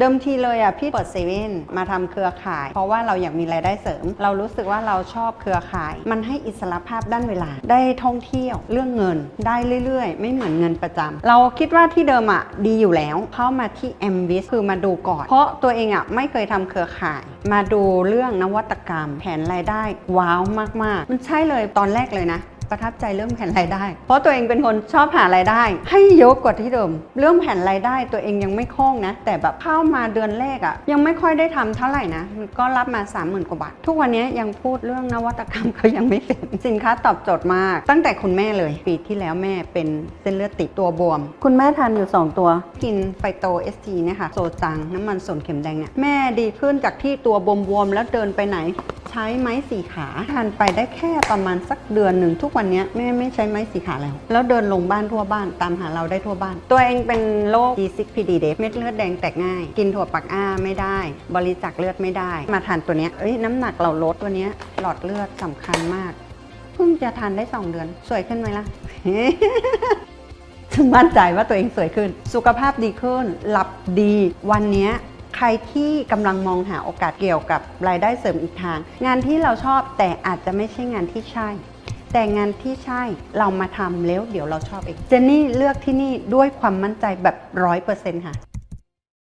เดิมทีเลยอะพี่เปิดเซเว่นมาทำเครือข่าย เพราะว่าเราอยากมีรายได้เสริม เรารู้สึกว่าเราชอบเครือข่าย มันให้อิสระภาพด้านเวลา ได้ท่องเที่ยวเรื่องเงินได้เรื่อยๆ ไม่เหมือนเงินประจำเราคิดว่าที่เดิมอะดีอยู่แล้วเข้ามาที่ m v i s คือมาดูก่อน เพราะตัวเองอะไม่เคยทำเครือข่าย มาดูเรื่องนวัตกรรม แผนรายได้ว้าวมากๆ มันใช่เลยตอนแรกเลยนะ ประทับใจเรื่องแผนรายได้ เพราะตัวเองเป็นคนชอบหารายได้ ให้เยอะกว่าที่เดิม เรื่องแผนรายได้ตัวเองยังไม่คล่องนะ แต่แบบเข้ามาเดือนแรกอะ่ะยังไม่ค่อยได้ทำเท่าไหร่นะ ก็รับมา 3 0,000 กว่าบาท ทุกวันนี้ยังพูดเรื่องนวัตกรรมก็ยังไม่เป็นสินค้าตอบโจทย์มาก ตั้งแต่คุณแม่เลย ปีที่แล้วแม่เป็นเส้นเลือดติดตัวบวม คุณแม่ทานอยู่ 2 ตัว กินไฟโตเอสทีเนี่ยค่ะโซจังน้ำมันส่วนเข็มแดงเนี่ยแม่ดีขึ้นจากที่ตัวบวมๆแล้วเดินไปไหน ใช้ไม้สีขาทานไปได้แค่ประมาณสักเดือนหนึ่งทุกวันนี้แม่ไม่ใช้ไม้สีขาแล้ว แล้วเดินลงบ้านทั่วบ้านตามหาเราได้ทั่วบ้าน ตัวเองเป็นโรค G6PD เดฟเม็ดเลือดแดงแตกง่าย กินถั่วปักอ้าไม่ได้ บริจาคเลือดไม่ได้ มาทานตัวนี้เอ้ยน้ำหนักเราลดตัวนี้หลอดเลือดสำคัญมากเพิ่งจะทานได้ 2 เดือน สวยขึ้นไหมล่ะมั่นใจว่าตัวเองสวยขึ้น สุขภาพดีขึ้น หลับดี วันนี้ ใครที่กำลังมองหาโอกาสเกี่ยวกับรายได้เสริมอีกทาง งานที่เราชอบแต่อาจจะไม่ใช่งานที่ใช่ แต่งานที่ใช่เรามาทำแล้วเดี๋ยวเราชอบเองเจนนี่เลือกที่นี่ด้วยความมั่นใจแบบร้อยเปอร์เซ็นต์ค่ะ